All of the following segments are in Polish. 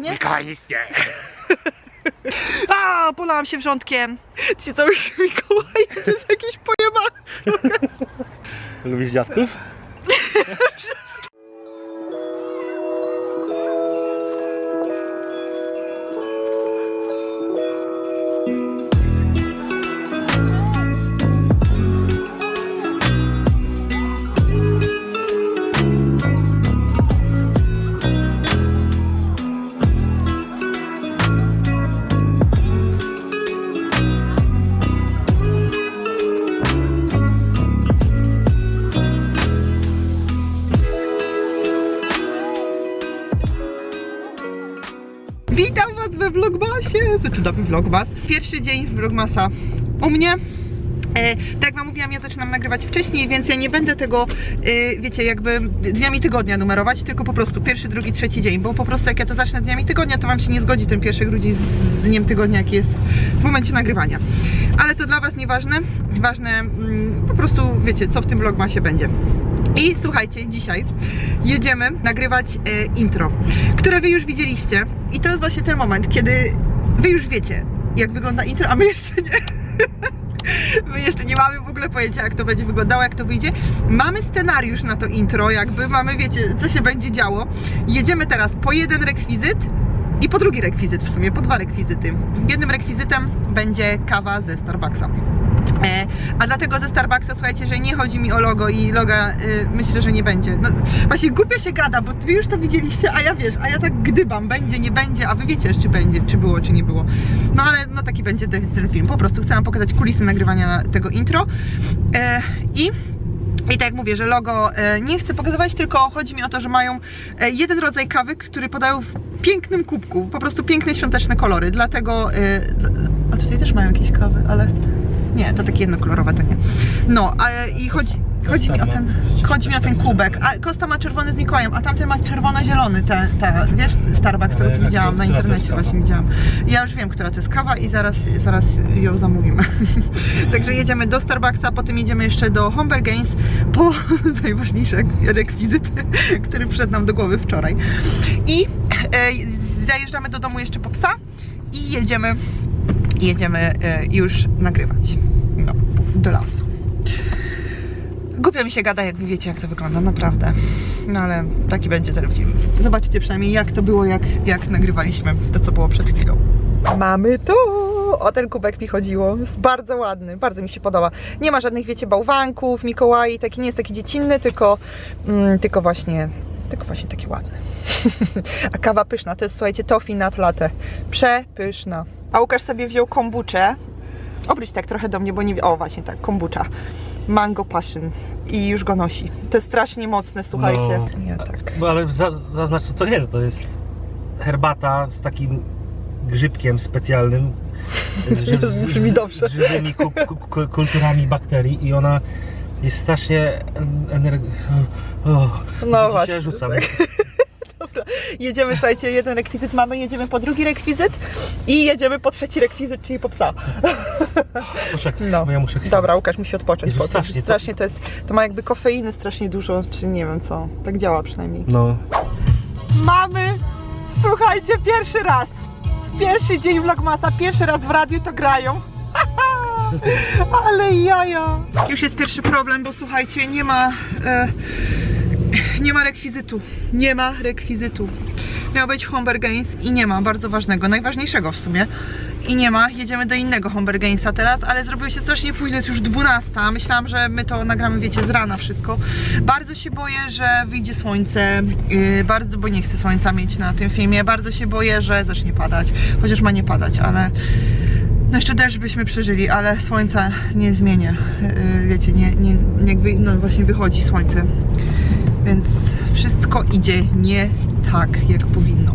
Nie? Mikołaj nic nie. A, polałam się wrzątkiem. Ci co już Mikołaj, to jest jakiś pojebany. Lubisz dziadków? we Vlogmasie. Zaczynamy Vlogmas. Pierwszy dzień Vlogmasa u mnie. E, tak jak Wam mówiłam, ja zaczynam nagrywać wcześniej, więc ja nie będę tego, e, wiecie, jakby dniami tygodnia numerować, tylko po prostu pierwszy, drugi, trzeci dzień, bo po prostu jak ja to zacznę dniami tygodnia, to Wam się nie zgodzi ten pierwszy grudzień z, dniem tygodnia, jaki jest w momencie nagrywania. Ale to dla Was nieważne, ważne mm, po prostu, wiecie, co w tym vlogmasie będzie. I słuchajcie, dzisiaj jedziemy nagrywać e, intro, które Wy już widzieliście. I to jest właśnie ten moment, kiedy Wy już wiecie, jak wygląda intro, a my jeszcze nie. My jeszcze nie mamy w ogóle pojęcia, jak to będzie wyglądało, jak to wyjdzie. Mamy scenariusz na to intro, jakby mamy, wiecie, co się będzie działo. Jedziemy teraz po jeden rekwizyt i po drugi rekwizyt, w sumie po dwa rekwizyty. Jednym rekwizytem będzie kawa ze Starbucksa. E, a dlatego ze Starbucksa, słuchajcie, że nie chodzi mi o logo i loga y, myślę, że nie będzie. No, właśnie głupio się gada, bo wy już to widzieliście, a ja wiesz, a ja tak gdybam, będzie, nie będzie, a wy wiecie, czy będzie, czy było, czy nie było. No ale no taki będzie ten, ten film. Po prostu chcę wam pokazać kulisy nagrywania tego intro. E, I i tak jak mówię, że logo e, nie chcę pokazywać, tylko chodzi mi o to, że mają e, jeden rodzaj kawy, który podają w pięknym kubku. Po prostu piękne świąteczne kolory. Dlatego. dla- A tutaj też mają jakieś kawy, ale. Nie, to takie jednokolorowe to nie. No, a, i chodzi, chodzi mi o ten. Chodzi mi o ten kubek. A Kosta ma czerwony z Mikołajem, a tamten ma czerwono-zielony, te, te, wiesz, Starbucks, który Ale widziałam na internecie właśnie widziałam. Ja już wiem, która to jest kawa i zaraz, zaraz ją zamówimy. Także jedziemy do Starbucksa, potem jedziemy jeszcze do Homber Games po najważniejszy rekwizyt, który przyszedł nam do głowy wczoraj. I zajeżdżamy do domu jeszcze po psa i jedziemy, jedziemy e, już nagrywać. No, do lasu. Głupio mi się gada, jak wy wiecie, jak to wygląda, naprawdę. No ale taki będzie ten film. Zobaczycie przynajmniej, jak to było, jak, jak nagrywaliśmy to, co było przed chwilą. Mamy tu! O ten kubek mi chodziło. Jest bardzo ładny, bardzo mi się podoba. Nie ma żadnych, wiecie, bałwanków, Mikołaj, taki nie jest taki dziecinny, tylko, mm, tylko właśnie, tylko właśnie taki ładny. A kawa pyszna, to jest, słuchajcie, toffee nut latte. Przepyszna. A Łukasz sobie wziął kombuczę. Obróć tak trochę do mnie, bo nie. O, właśnie tak, kombucza. Mango passion. I już go nosi. To jest strasznie mocne, słuchajcie. No. Ja tak. No ale za, zaznacz co to jest. To jest herbata z takim grzybkiem specjalnym. z- Brzmi dobrze. Z żywymi ku, ku, ku, kulturami bakterii i ona jest strasznie energ... O, No właśnie, rzucam. Dobra, jedziemy, słuchajcie, jeden rekwizyt mamy, jedziemy po drugi rekwizyt i jedziemy po trzeci rekwizyt, czyli po psa. Poczekaj, No. ja muszę chwilę. Dobra, Łukasz musi odpocząć. Jezu, po tym. strasznie to- strasznie to jest, to ma jakby kofeiny strasznie dużo, czy nie wiem co, tak działa przynajmniej. No. Mamy, słuchajcie, pierwszy raz, pierwszy dzień Vlogmasa, pierwszy raz w radiu to grają. Ale jaja. Już jest pierwszy problem, bo słuchajcie, nie ma, e, nie ma rekwizytu. Nie ma rekwizytu. Miał być w Homber Games i nie ma, bardzo ważnego, najważniejszego w sumie. I nie ma, jedziemy do innego Homber Gamesa teraz, ale zrobiło się strasznie późno, jest już 12. Myślałam, że my to nagramy, wiecie, z rana wszystko. Bardzo się boję, że wyjdzie słońce, yy, bardzo, bo nie chcę słońca mieć na tym filmie. Bardzo się boję, że zacznie padać, chociaż ma nie padać, ale no jeszcze deszcz byśmy przeżyli, ale słońca nie zmienię. Yy, wiecie, nie, nie, wy, no właśnie wychodzi słońce, więc wszystko idzie nie tak, jak powinno.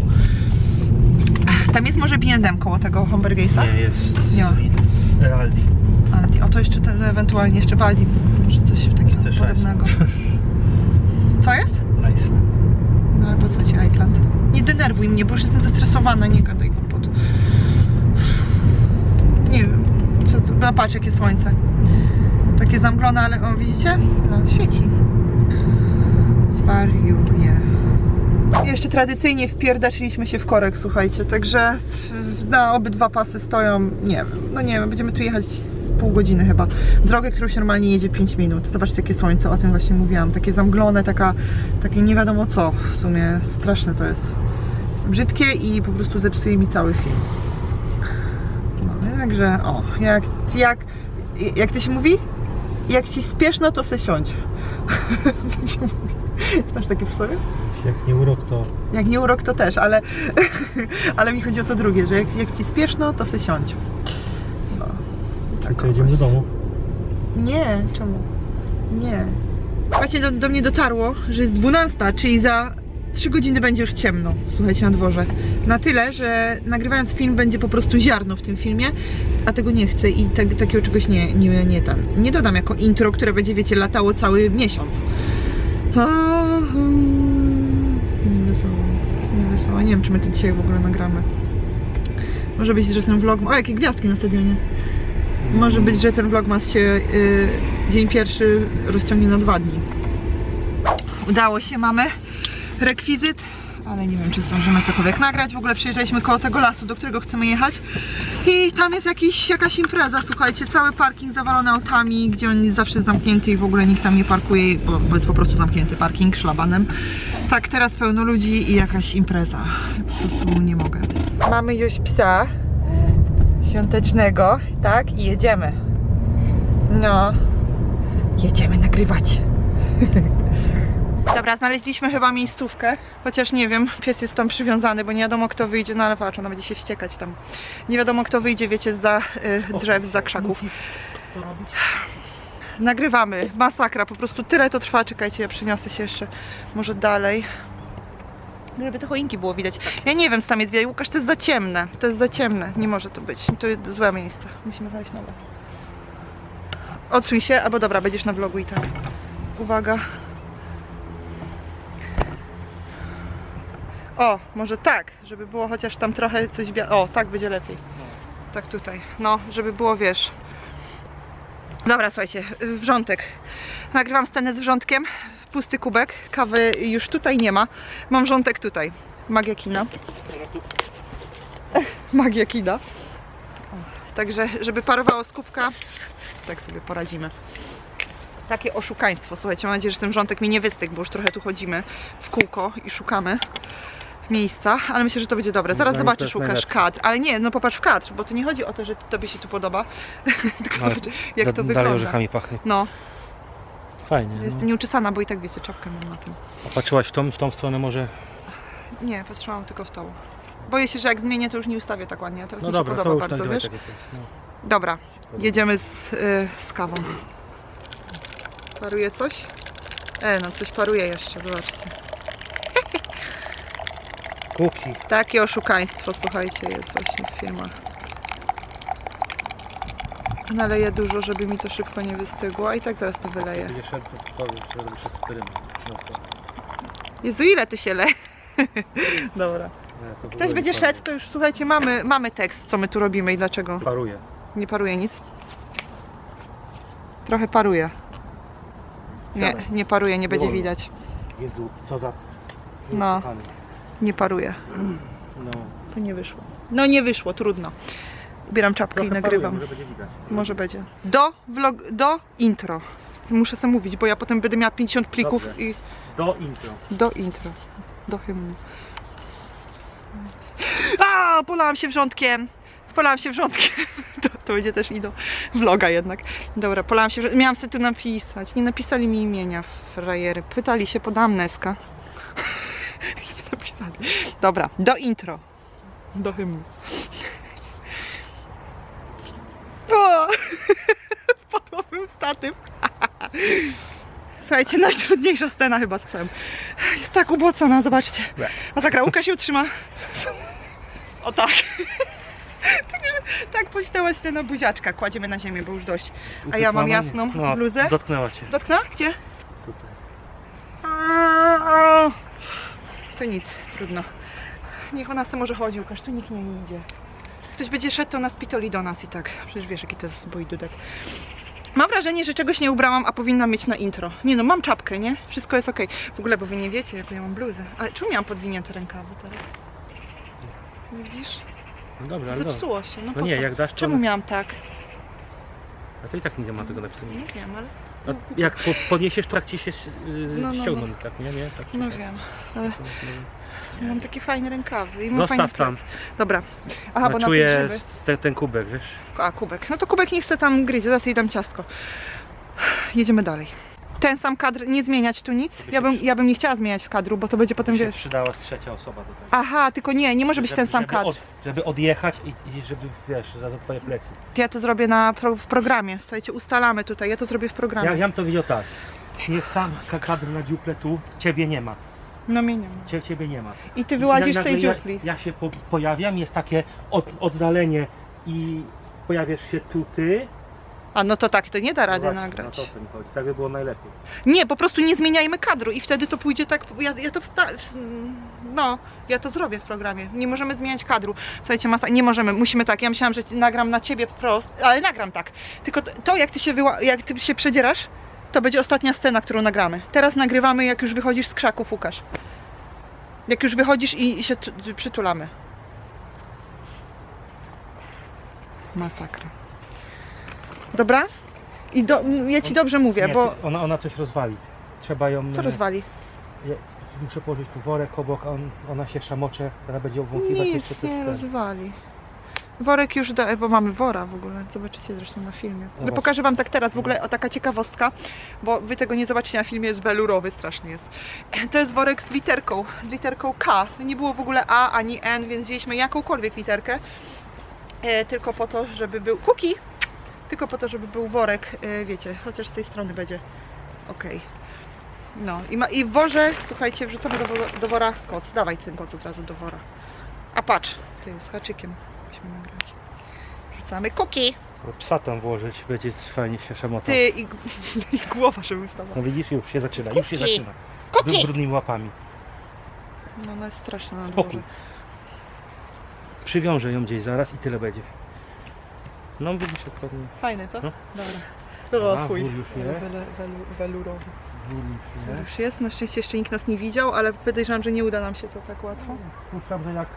Tam jest może B&M koło tego hamburgersa? Nie, jest. Nie. Aldi. Aldi. O, to jeszcze te, ewentualnie jeszcze w Aldi. Może coś takiego Też podobnego. Co jest? Nice. No ale po co ci Iceland? Nie denerwuj mnie, bo już jestem zestresowana, nie gadaj głupot. Nie wiem, co to, no patrz jakie słońce. Takie zamglone, ale o widzicie? No świeci. Jeszcze tradycyjnie wpierdaczyliśmy się w korek, słuchajcie, także na obydwa pasy stoją, nie wiem, no nie wiem, będziemy tu jechać z pół godziny chyba. Drogę, którą się normalnie jedzie 5 minut. Zobaczcie, jakie słońce, o tym właśnie mówiłam, takie zamglone, taka, takie nie wiadomo co, w sumie straszne to jest. Brzydkie i po prostu zepsuje mi cały film. No, także, o, jak, jak, jak to się mówi? Jak ci spieszno, to se siądź. Tak. Znasz takie w sobie? Jak nie urok, to Jak nie urok, to też, ale, ale mi chodzi o to drugie, że jak, jak ci spieszno, to se siądź. No. Tak co, jedziemy do domu? Nie, czemu? Nie. Właśnie do, do mnie dotarło, że jest 12, czyli za 3 godziny będzie już ciemno, słuchajcie, na dworze. Na tyle, że nagrywając film będzie po prostu ziarno w tym filmie, a tego nie chcę i tak, takiego czegoś nie, nie, nie, tam, nie dodam jako intro, które będzie, wiecie, latało cały miesiąc. A, hmm, nie wesoło, nie wesoło. Nie wiem, czy my to dzisiaj w ogóle nagramy. Może być, że ten vlog... O, jakie gwiazdki na stadionie. Może być, że ten vlogmas się y, dzień pierwszy rozciągnie na dwa dni. Udało się, mamy rekwizyt, ale nie wiem, czy zdążymy cokolwiek nagrać. W ogóle przyjeżdżaliśmy koło tego lasu, do którego chcemy jechać i tam jest jakiś, jakaś impreza, słuchajcie, cały parking zawalony autami, gdzie on jest zawsze zamknięty i w ogóle nikt tam nie parkuje, bo, bo jest po prostu zamknięty parking szlabanem. Tak, teraz pełno ludzi i jakaś impreza. Po prostu nie mogę. Mamy już psa świątecznego, tak? I jedziemy. No, jedziemy nagrywać. Dobra, znaleźliśmy chyba miejscówkę, chociaż nie wiem, pies jest tam przywiązany, bo nie wiadomo kto wyjdzie, no ale patrz, ona będzie się wściekać tam. Nie wiadomo kto wyjdzie, wiecie, za y, drzew, za krzaków. Nagrywamy, masakra, po prostu tyle to trwa, czekajcie, ja przeniosę się jeszcze może dalej. Żeby te choinki było widać. Ja nie wiem, co tam jest, wie- Łukasz, to jest za ciemne, to jest za ciemne, nie może to być, to jest złe miejsce, musimy znaleźć nowe. Odsuń się, albo dobra, będziesz na vlogu i tak. Uwaga. O, może tak, żeby było chociaż tam trochę coś. O, tak będzie lepiej. Tak tutaj. No, żeby było, wiesz... Dobra, słuchajcie, wrzątek. Nagrywam scenę z wrzątkiem. Pusty kubek. Kawy już tutaj nie ma. Mam wrzątek tutaj. Magia kina. Magia kina. Także, żeby parowało z kubka, tak sobie poradzimy. Takie oszukaństwo. Słuchajcie, mam nadzieję, że ten wrzątek mi nie wystygł, bo już trochę tu chodzimy w kółko i szukamy miejsca, ale myślę, że to będzie dobre. Zaraz to zobaczysz, jest Łukasz, najlepsze. kadr. Ale nie, no popatrz w kadr, bo to nie chodzi o to, że tobie się tu podoba, tylko Ale zobacz, jak to Dalej wygląda. orzechami pachnie. No, Fajnie. jestem No. nieuczesana, bo i tak wiecie, czapkę mam na tym. A patrzyłaś w tą, w tą stronę może? Nie, patrzyłam tylko w tą. Boję się, że jak zmienię, to już nie ustawię tak ładnie, a teraz No mi dobra, się to podoba już bardzo, nagrywaj wiesz? tak jak jest. No. Dobra, jedziemy z, y, z kawą. Paruje coś? E, no coś paruje jeszcze, zobaczcie. Kuki. Takie oszukaństwo, słuchajcie, jest właśnie w filmach. Naleję dużo, żeby mi to szybko nie wystygło, a i tak zaraz to wyleję. Będzie szedł, to robisz eksperyment. No to, Jezu, ile ty się le? Dobra. nie, to w Ktoś będzie szedł, to już słuchajcie, mamy, mamy tekst, co my tu robimy i dlaczego. Paruje. Nie paruje nic? Trochę paruje. Nie, nie paruje, nie będzie Wolno. widać. Jezu, co za... No. Nie paruje. No. To nie wyszło. No nie wyszło, trudno. Ubieram czapkę Trochę i nagrywam. Paruje, może będzie widać. Może będzie. Do vlog, do intro. Muszę sobie mówić, bo ja potem będę miała 50 plików Dobrze. i Do intro. do intro. Do hymnu. A, polałam się wrzątkiem. Polałam się wrzątkiem. To, to będzie też i do vloga jednak. Dobra, polałam się wrzątkiem. Miałam sobie tu napisać. Nie napisali mi imienia frajery. Pytali się, podałam Neska. Nie napisali. Dobra, do intro. Do hymnu. O! Padłabym statyw. Słuchajcie, najtrudniejsza scena chyba z psem. Jest tak ubłocona, zobaczcie. Masakra, Łukasz się utrzyma. O tak. Także tak pośtałaś się na buziaczka. Kładziemy na ziemię, bo już dość. A ja mam jasną no, bluzę. Dotknęła cię. Dotknęła? Gdzie? Tutaj. To nic, trudno. Niech ona sobie może chodzi, Łukasz, tu nikt nie idzie. Ktoś będzie szedł, to nas pitoli do nas i tak. Przecież wiesz, jaki to jest bój dudek. Mam wrażenie, że czegoś nie ubrałam, a powinna mieć na intro. Nie no, mam czapkę, nie? Wszystko jest okej. W ogóle, bo wy nie wiecie, jaką ja mam bluzę. Ale czemu miałam podwinięte rękawy teraz? Nie Widzisz? No dobra, ale. Zepsuło się. No, No po nie, co? jak dasz to... Czemu miałam tak? A to i tak nie ma tego napisane. Nie wiem, ale... Jak po, podniesiesz, to tak ci się yy, No, no, ściągną, tak, nie? nie? Tak, No tak. wiem. Ale No, mam takie fajne rękawy i mam Zostaw fajny tam. plec. Dobra. Aha, bo no, na czuję ten, ten kubek, wiesz? A, kubek. No to kubek nie chce tam gryźć, zaraz jej dam ciastko. Jedziemy dalej. Ten sam kadr, nie zmieniać tu nic? Ja bym, ja bym nie chciała zmieniać w kadru, bo to będzie potem, się wiesz... przydała z trzecia osoba do tego. Aha, tylko nie, nie może być ten sam żeby kadr. Od, żeby odjechać i, i żeby, wiesz, za, za twoje plecy. Ja to zrobię na, pro, w programie. Słuchajcie, ustalamy tutaj, ja to zrobię w programie. Ja, ja bym to widział tak. Jest sam kadr na dziuple tu, ciebie nie ma. No mnie nie ma. Cie, ciebie nie ma. I ty wyłazisz z Nagle tej ja, dziupli. ja się po, pojawiam, jest takie od, oddalenie i pojawiasz się tu ty. A no to tak, to nie da rady No właśnie, nagrać. No to o tym chodzi. Tak by było najlepiej. Nie, po prostu nie zmieniajmy kadru i wtedy to pójdzie tak, ja, ja to wsta... No, ja to zrobię w programie. Nie możemy zmieniać kadru. Słuchajcie, masa... nie możemy, musimy tak. Ja myślałam, że nagram na ciebie wprost, ale nagram tak. Tylko to, to jak ty się wyła... jak ty się przedzierasz, to będzie ostatnia scena, którą nagramy. Teraz nagrywamy, jak już wychodzisz z krzaków, Łukasz. Jak już wychodzisz i się przytulamy. Masakra. Dobra? I do... ja ci dobrze mówię, Nie, bo... ona, ona coś rozwali. Trzeba ją... Co e, rozwali? Ja muszę położyć tu worek obok, a on, ona się szamocze, teraz będzie obwąchiwać jeszcze Nic coś nie ten. rozwali. Worek już da, bo mamy wora w ogóle, zobaczycie zresztą na filmie. Ale właśnie. pokażę wam tak teraz w ogóle o taka ciekawostka, bo wy tego nie zobaczycie na filmie, jest welurowy strasznie jest. To jest worek z literką, z literką K. Nie było w ogóle A ani N, więc wzięliśmy jakąkolwiek literkę, e, tylko po to, żeby był kuki, tylko po to, żeby był worek, e, wiecie, chociaż z tej strony będzie ok. No i, ma, i w worze, słuchajcie, wrzucamy do, wora- do wora koc. Dawaj ten koc od razu do wora. A patrz, ty z haczykiem musimy nagrać. Wrzucamy kuki. Psa tam włożyć, będzie fajnie się szamotał. Ty i, i głowa, żeby stała. No widzisz, już się zaczyna, już się Kuki. zaczyna. Kuki! Z brudnymi łapami. No ona jest straszna na Spokój. dworze. Przywiążę ją gdzieś zaraz i tyle będzie. No widzisz, dokładnie. Fajne, co? No. Dobra. Wele- welu- Welurowy. Już jest, na szczęście jeszcze nikt nas nie widział, ale podejrzewam, że nie uda nam się to tak łatwo. Puszczam, że jak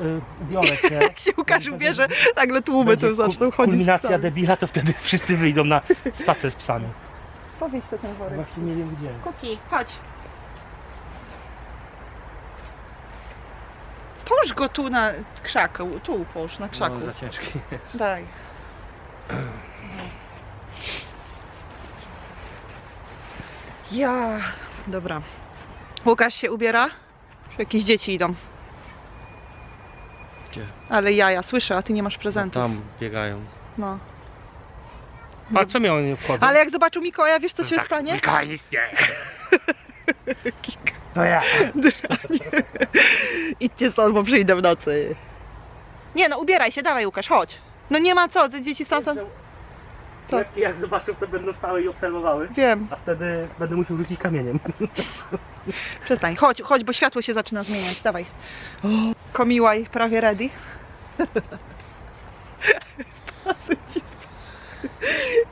y, ubiorę się. Jak się Łukasz ubierze, nagle tłumy tu zaczną chodzić. Kulminacja debila, to wtedy wszyscy wyjdą na spacer z psami. Powiedz to ten worek. Właśnie nie wiem gdzie. Kuki, chodź. Połóż go tu na krzaku, tu połóż na krzaku. No, za ciężki jest. Daj. Ja. Dobra. Łukasz się ubiera? Czy jakieś dzieci idą? Gdzie? Ale ja, ja słyszę, a ty nie masz prezentu. Tam biegają. No. A co mnie oni obchodzą? Ale jak zobaczą Mikołaja, wiesz co się tak, stanie? Mikołaj nie. To ja. Idźcie stąd, bo przyjdę w nocy. Nie no, ubieraj się, dawaj Łukasz, chodź. No nie ma co, te dzieci stamtąd... Co? Jak, jak zobaczą, to będą stały i obserwowały. Wiem, A wtedy będę musiał rzucić kamieniem. przestań, chodź, chodź, bo światło się zaczyna zmieniać, dawaj. Komiłaj, prawie ready.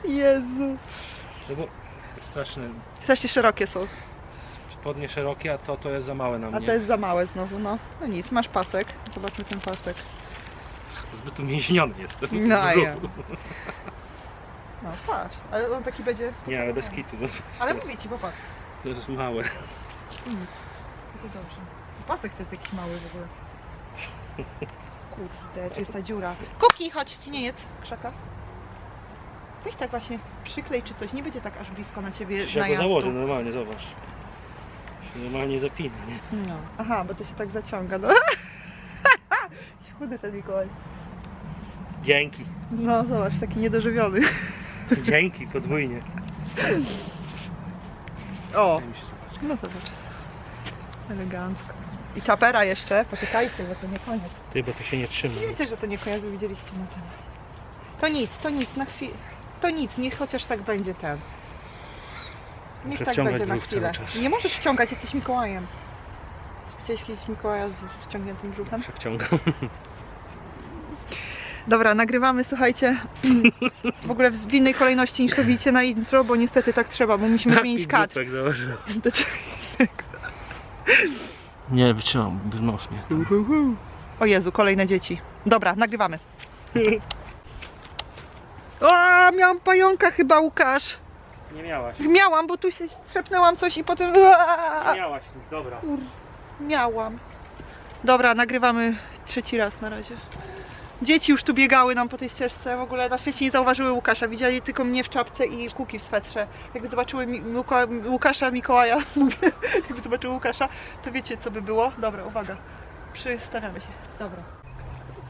Jezu. No bo straszne. Strasznie szerokie są, Spodnie szerokie, a to, to jest za małe na a mnie. to jest za małe znowu, no. No nic, masz pasek, zobaczmy ten pasek. Zbyt umięśniony jestem. No, brzuchu. ja. No patrz, ale on taki będzie... Nie, ale bez kitu. No. Ale mówię ci, popatrz. To jest małe. Nic. To dobrze. Pasek to jest jakiś mały w ogóle. Kurde, tu jest ta dziura. Kuki, chodź, nie jedz krzaka. Weź tak właśnie przyklej czy coś, nie będzie tak aż blisko na ciebie Ja go najazdu. założę normalnie, zobacz. Się normalnie zapina, nie? No. Aha, bo to się tak zaciąga, no. Chudy ten Mikołaj. Dzięki. No, zobacz, taki niedożywiony. Dzięki, podwójnie. O, no zobacz. Elegancko. I czapera jeszcze, poczekajcie, bo to nie koniec. Ty, bo to się nie trzyma. Wiecie, że to nie koniec, bo widzieliście na ten. To nic, to nic, na chwilę. To nic, niech chociaż tak będzie ten. Niech Muszę tak wciągać będzie na brzuch chwilę. cały czas. Nie możesz wciągać, jesteś Mikołajem. Widziałeś kiedyś Mikołaja z wciągniętym brzuchem? Przewciągam. Dobra, nagrywamy, słuchajcie. W ogóle w innej kolejności niż to widzicie na intro, bo niestety tak trzeba, bo musimy zmienić kadr. Głupek założył. Do czego- Nie, wytrzymam, nos mnie. O Jezu, kolejne dzieci. Dobra, nagrywamy. O, miałam pająka chyba, Łukasz. Nie miałaś. Miałam, bo tu się strzepnęłam coś i potem... Ua! miałaś, dobra. Miałam. Dobra, nagrywamy trzeci raz na razie. Dzieci już tu biegały nam po tej ścieżce, w ogóle na szczęście nie zauważyły Łukasza, widzieli tylko mnie w czapce i kuki w swetrze. Jakby zobaczyły mi, Łuka, Łukasza, Mikołaja, mówię, jakby zobaczyły Łukasza, to wiecie co by było? Dobra, uwaga, przystawiamy się, dobra.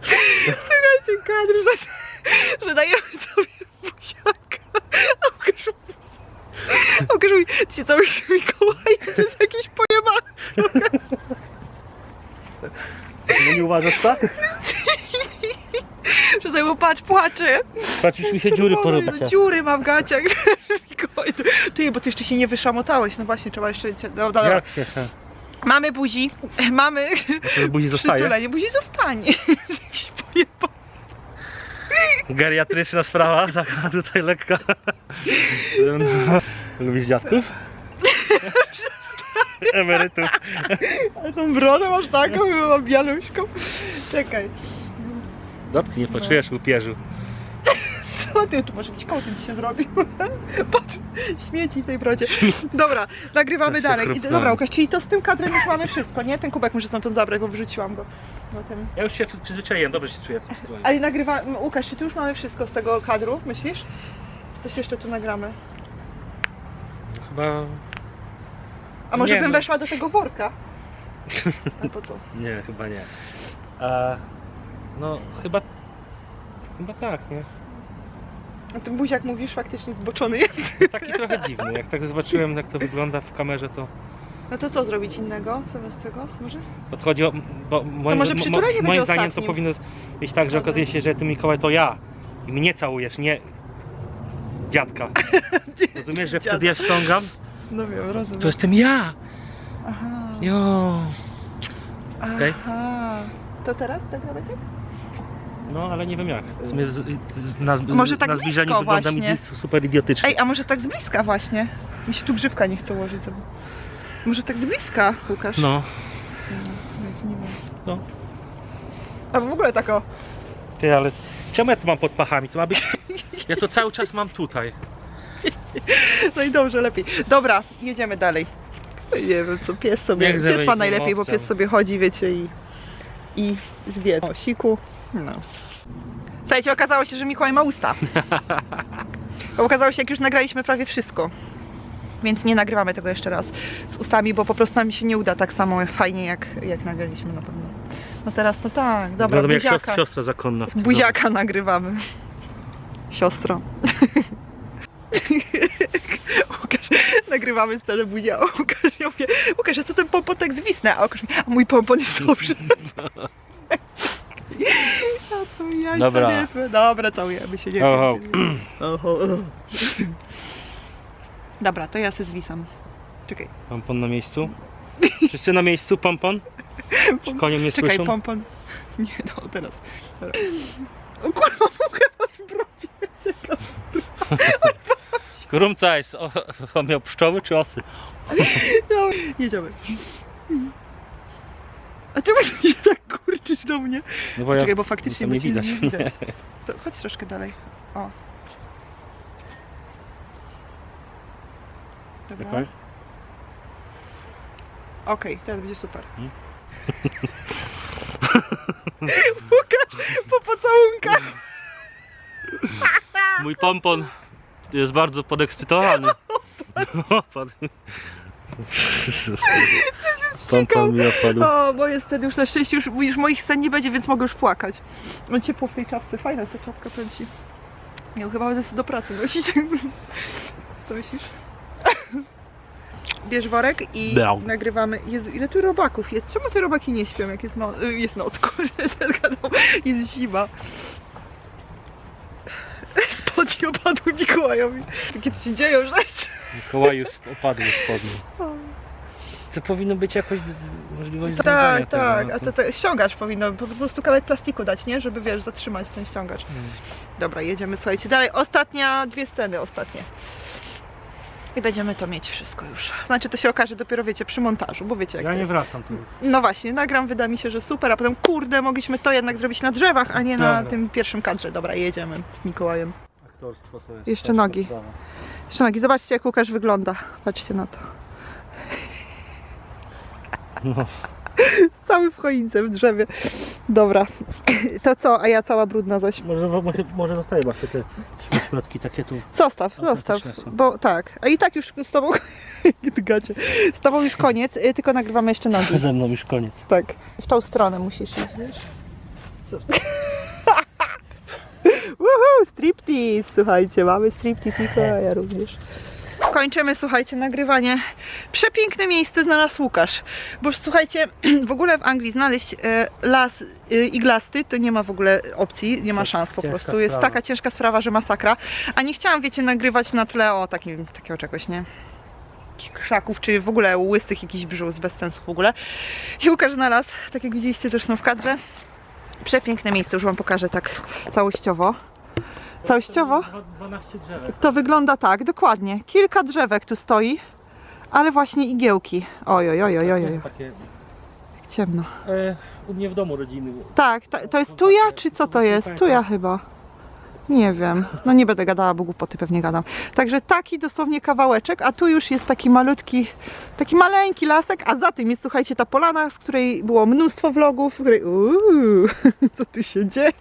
Słuchajcie, kadr, że, że dajemy sobie buziaka, a Łukasz mówi, Łukasz mówi, ty się Mikołaj, to jest jakiś pojebany. No nie uważasz tak? Że zajmą, patrz, płacze. Patrz, mi się dziury Czerwony, porobić. Dziury mam w gaciach. Ty- bo ty jeszcze się nie wyszamotałeś. No właśnie, trzeba jeszcze... No, dobra. Jak się? Mamy buzi, mamy buzi zostaje? Buzi zostanie. Geriatryczna sprawa, taka tutaj lekka. Lubisz dziadków? Emerytów. Ale tą brodę masz taką, mam bialuśką. Czekaj. Dotknij, poczujesz łupieżu. Co ty, tu może jakiś kołtyn ci się zrobił. Patrz, śmieci w tej brodzie. Dobra, nagrywamy dalej. I, dobra, Łukasz, czyli to z tym kadrem już mamy wszystko, nie? Ten kubek muszę stamtąd zabrać, bo wyrzuciłam go. No, ten... Ja już się przyzwyczaiłem, dobrze się czuję w tej sytuacji. Ale nagrywa... Łukasz, czy tu już mamy wszystko z tego kadru, myślisz? Czy coś jeszcze tu nagramy? Chyba... A może Nie, bym no. weszła do tego worka? Albo co? Nie, chyba nie. A, no, chyba... Chyba tak, nie? A ten buziak mówisz faktycznie zboczony jest. Taki trochę dziwny. Jak tak zobaczyłem, jak to wygląda w kamerze, to No to co zrobić innego zamiast tego? Może? podchodzi o... Bo moim, może mo- przytulenie moim zdaniem to ostatnim. powinno być tak, że Dobra. okazuje się, że ty Mikołaj to ja. I mnie całujesz, nie dziadka. Rozumiesz, że wtedy ja ściągam? No wiem, rozumiem. To jestem ja! Aha. Jo. Okej. Aha. To teraz tak dalej? No, ale nie wiem jak. W sumie z, z, na, Może tak na zbliżeniu blisko wygląda mi właśnie. super idiotycznie. Ej, a może tak z bliska właśnie? Mi się tu grzywka nie chce ułożyć. Sobie. Może tak z bliska, Łukasz? No, No, nie wiem. no. A w ogóle tak o. Ty, ale czemu ja to mam pod pachami? To ma być... Ja to cały czas mam tutaj. No i dobrze, lepiej. Dobra, jedziemy dalej. Nie wiem co, pies sobie. Niech pies ma najlepiej, bo mowcem. pies sobie chodzi, wiecie, i, i zwie o siku. No. Słuchajcie, okazało się, że Mikołaj ma usta. Okazało się, jak już nagraliśmy prawie wszystko. Więc nie nagrywamy tego jeszcze raz z ustami, bo po prostu nam się nie uda tak samo fajnie, jak, jak nagraliśmy na pewno. No teraz to tak, dobra, Wyglądam jak buziaka, siostra, siostra zakonna w tym buziaka nagrywamy. Siostro. Łukasz, nagrywamy scenę buzia. Łukasz, ja mówię, Łukasz, ja co ten pompon tak zwisnę? A Łukasz mówi, a mój pompon jest dobrze. A to jajca Dobra. niezłe. Dobra, całujemy się, nie Oho. wiem. Oho. Dobra, to ja se zwisam. Czekaj, Pompon na miejscu? Wszyscy na miejscu, pompon? Czy koniem nie czekaj, słyszą? pompon. Nie, no teraz. Dobra. O kurwa, mogę w brodzie. Krumcajs, o, on miał pszczoły czy osy? No, jedziemy. A czemu ty się tak kurczysz do mnie? No bo ja... Czekaj, bo faktycznie to nie bo cię widać. nie widać. To chodź troszkę dalej. O. Dobra. Czekaj. Okej, teraz będzie super. Hmm? Łukasz, po pocałunkach. Mój pompon jest bardzo podekscytowany. Opadł. Pompon mi opadł. O, bo jest wtedy już na szczęście już, już moich scen nie będzie, więc mogę już płakać. On ciepło w tej czapce. Fajna jest ta czapka, powiem ci. Ja chyba będę sobie do pracy nosić. Co myślisz? Bierz worek i Dał. nagrywamy. Jezu, ile tu robaków jest? Czemu te robaki nie śpią, jak jest, no, jest zgadam. jest zima. Spodnie opadły Mikołajowi. Takie się dzieją rzeczy. Mikołaju opadły spodnie. To powinno być jakoś możliwość związania Tak, tego, tak, no a to, to ściągacz powinno, po prostu kawałek plastiku dać, nie? Żeby, wiesz, zatrzymać ten ściągacz. Mm. Dobra, jedziemy, słuchajcie, dalej. Ostatnia, dwie sceny ostatnie. I będziemy to mieć wszystko już. Znaczy to się okaże dopiero, wiecie, przy montażu, bo wiecie jak Ja to nie jest. wracam tu. No właśnie, nagram, wyda mi się, że super, a potem kurde, mogliśmy to jednak zrobić na drzewach, a nie na Dobra. tym pierwszym kadrze. Dobra, jedziemy z Mikołajem. Aktorstwo to jest. Jeszcze nogi. sprawa. Jeszcze nogi, zobaczcie jak Łukasz wygląda. Patrzcie na to. No. Cały w choince, w drzewie. Dobra, to co? A ja cała brudna zaś. Może, może, może zostaje właśnie te śmieci takie tu. Zostaw, zostaw. Są. Bo tak, a i tak już z tobą. Gacie. Z tobą już koniec, y, tylko nagrywamy jeszcze nogi. Ze mną już koniec. Tak. W tą stronę musisz iść, wiesz? Co? Woohoo, striptease! Słuchajcie, mamy striptease Mikołaja również. Kończymy, słuchajcie, nagrywanie. Przepiękne miejsce znalazł Łukasz. Bo słuchajcie, w ogóle w Anglii znaleźć e, las e, iglasty to nie ma w ogóle opcji, nie ma szans po ciężka prostu. Jest sprawa. taka ciężka sprawa, że masakra. A nie chciałam, wiecie, nagrywać na tle o takim, takiego czegoś, nie? krzaków, czy w ogóle łystych jakichś brzus, bez sensu w ogóle. I Łukasz znalazł, tak jak widzieliście zresztą w kadrze, przepiękne miejsce, już Wam pokażę tak całościowo. Całościowo 12 drzewek. to wygląda tak, dokładnie. Kilka drzewek tu stoi, ale właśnie igiełki. Oj, oj, oj, oj, oj, oj. Takie jak ciemno. e, u mnie w domu rodziny. Tak, ta, to jest tuja, czy co to jest? Tuja chyba. Nie wiem. No nie będę gadała, bo głupoty pewnie gadam. Także taki dosłownie kawałeczek, a tu już jest taki malutki, taki maleńki lasek, a za tym jest, słuchajcie, ta polana, z której było mnóstwo vlogów, z której, uuu, co tu się dzieje?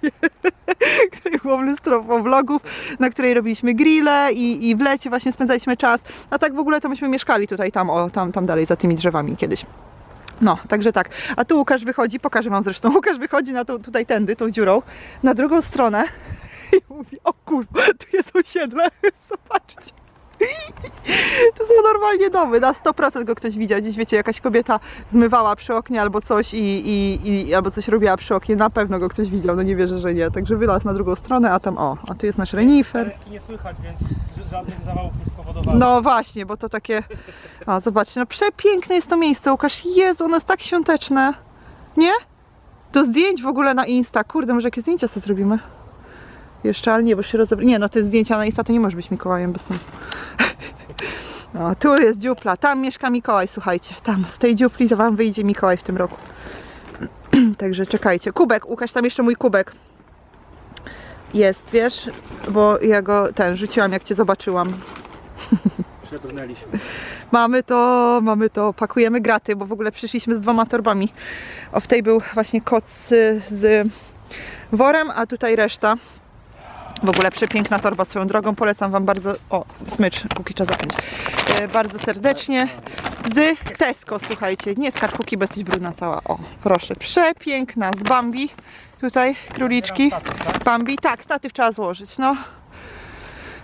której było mnóstwo vlogów, na której robiliśmy grille i, i w lecie właśnie spędzaliśmy czas. A tak w ogóle to myśmy mieszkali tutaj, tam, o, tam, tam dalej, za tymi drzewami kiedyś. No, także tak. A tu Łukasz wychodzi, pokażę Wam zresztą. Łukasz wychodzi na tą, tutaj tędy, tą dziurą, na drugą stronę i mówi, o kurwa, tu jest osiedle, zobaczcie. To są normalnie domy, na 100% go ktoś widział. Gdzieś wiecie, jakaś kobieta zmywała przy oknie albo coś i, i, i albo coś robiła przy oknie, na pewno go ktoś widział, no nie wierzę, że nie. Także wylazł na drugą stronę, a tam o, a tu jest nasz renifer. Ręki nie słychać, więc żadnych zawałów nie spowodowałem. No właśnie, bo to takie. A zobaczcie, no przepiękne jest to miejsce, Łukasz. Jezu, ono jest tak świąteczne. Nie? Do zdjęć w ogóle na Insta. Kurde, może jakie zdjęcia sobie zrobimy? Jeszcze, ale nie, bo się rozebra... Nie, no te zdjęcia na Insta to nie może być Mikołajem bez sensu. No, tu jest dziupla, tam mieszka Mikołaj, słuchajcie. Tam, z tej dziupli za wam wyjdzie Mikołaj w tym roku. Także czekajcie. Kubek, Łukasz, tam jeszcze mój kubek. Jest, wiesz, bo ja go ten rzuciłam jak cię zobaczyłam. Przebrnęliśmy. Mamy to, mamy to, pakujemy graty, bo w ogóle przyszliśmy z dwoma torbami. O, w tej był właśnie koc y, z worem, a tutaj reszta. W ogóle przepiękna torba swoją drogą, polecam Wam bardzo, o, smycz, póki trzeba zapiąć, E, bardzo serdecznie. Z Tesco, słuchajcie, nie z karkuki, bo jesteś brudna cała, o, proszę, przepiękna, z Bambi, tutaj króliczki. Bambi, tak, statyw trzeba złożyć, no.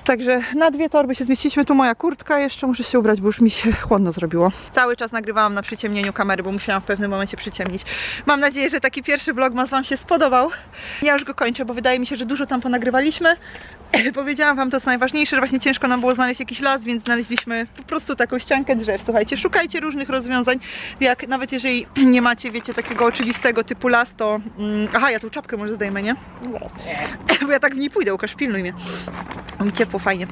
Także na dwie torby się zmieściliśmy. Tu moja kurtka, jeszcze muszę się ubrać, bo już mi się chłodno zrobiło. Cały czas nagrywałam na przyciemnieniu kamery, bo musiałam w pewnym momencie przyciemnić. Mam nadzieję, że taki pierwszy vlogmas Wam się spodobał. Ja już go kończę, bo wydaje mi się, że dużo tam ponagrywaliśmy. Powiedziałam Wam to co najważniejsze, że właśnie ciężko nam było znaleźć jakiś las, więc znaleźliśmy po prostu taką ściankę drzew. Słuchajcie, szukajcie różnych rozwiązań, jak nawet jeżeli nie macie, wiecie, takiego oczywistego typu las, to... Mm, aha, ja tu czapkę może zdejmę, nie? Bo ja tak w niej pójdę, Łukasz, pilnuj mnie. Mi ciepło, fajnie.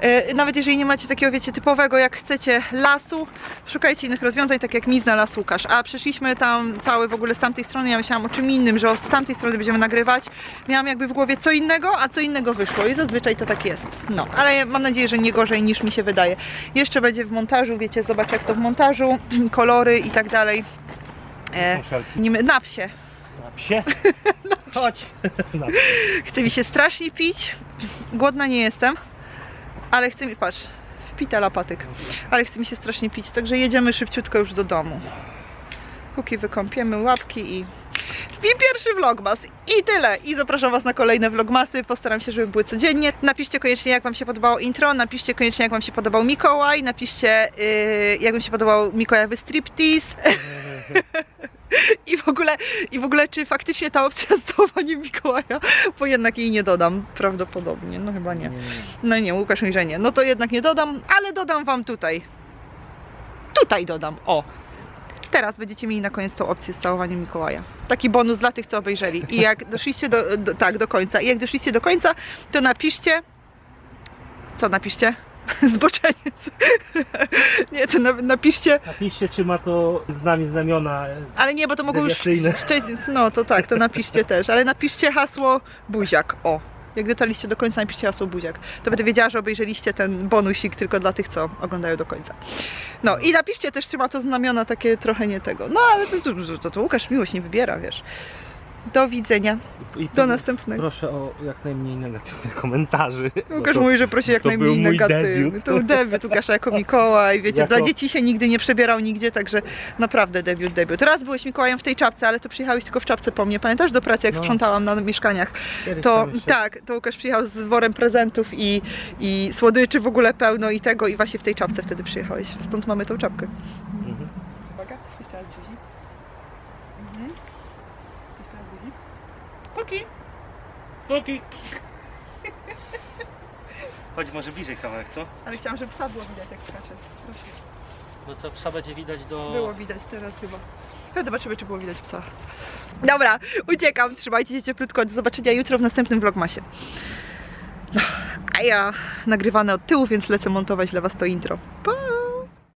E, Nawet jeżeli nie macie takiego, wiecie, typowego, jak chcecie lasu, szukajcie innych rozwiązań, tak jak mi znalazł Łukasz. A przeszliśmy tam cały w ogóle z tamtej strony, ja myślałam o czym innym, że z tamtej strony będziemy nagrywać. Miałam jakby w głowie co innego, a co innego wyszło i zazwyczaj to tak jest. No, ale mam nadzieję, że nie gorzej niż mi się wydaje. Jeszcze będzie w montażu, wiecie, zobacz jak to w montażu, kolory i tak dalej. E, na psie. Psie? Chodź. Na psie. Chce mi się strasznie pić. Głodna nie jestem, ale chce mi, patrz, wpita lapatyk, ale chce mi się strasznie pić, także jedziemy szybciutko już do domu. Póki wykąpiemy łapki i... I pierwszy vlogmas i tyle. I zapraszam Was na kolejne vlogmasy. Postaram się, żeby były codziennie. Napiszcie koniecznie, jak Wam się podobało intro. Napiszcie koniecznie, jak Wam się podobał Mikołaj. Napiszcie, yy, jak Wam się podobał Mikołajowy striptease. I w ogóle, i w ogóle czy faktycznie ta opcja z całowaniem Mikołaja, bo jednak jej nie dodam, prawdopodobnie, no chyba nie. No nie, Łukasz mi, że nie. No to jednak nie dodam, ale dodam wam tutaj. Tutaj dodam, o. teraz będziecie mieli na koniec tą opcję z całowaniem Mikołaja. Taki bonus dla tych, co obejrzeli. I jak doszliście do, do, tak, do końca. I jak doszliście do końca, to napiszcie. Co napiszcie? Zboczeniec. Nie, to na, napiszcie. Napiszcie, czy ma to z nami znamiona. e, Ale nie, bo to mogą już. Cześć, no to tak, to napiszcie też. Ale napiszcie hasło buziak. O. Jak dotarliście do końca, napiszcie hasło buziak. To będę wiedziała, że obejrzeliście ten bonusik tylko dla tych, co oglądają do końca. No i napiszcie też, czy ma to znamiona takie trochę nie tego. No ale to, to, to, to Łukasz miłość nie wybiera, wiesz. Do widzenia. I Do następnego. Proszę o jak najmniej negatywnych komentarzy. Łukasz bo to- mówi, że prosi jak to najmniej był mój negatywny. debiut. To był debiut Łukasza jako Mikołaj. Wiecie, Jako- dla dzieci się nigdy nie przebierał nigdzie, także naprawdę debiut, debiut. Raz byłeś Mikołajem w tej czapce, ale to przyjechałeś tylko w czapce po mnie. Pamiętasz do pracy, jak No. sprzątałam na mieszkaniach? To tak, to Łukasz przyjechał z worem prezentów i, i słodyczy w ogóle pełno i tego i właśnie w tej czapce wtedy przyjechałeś. Stąd mamy tą czapkę. Mhm. Uwaga, jeszcze raz buzi. Mhm. Jeszcze raz buzi. Puki. Puki. Chodź może bliżej kawałek, co? Ale chciałam, żeby psa było widać jak skacze. Proszę. No to psa będzie widać do... Było widać teraz chyba. Ale zobaczymy, czy było widać psa. Dobra, uciekam. Trzymajcie się cieplutko. Do zobaczenia jutro w następnym vlogmasie. No, a ja nagrywane od tyłu, więc lecę montować dla Was to intro. Pa!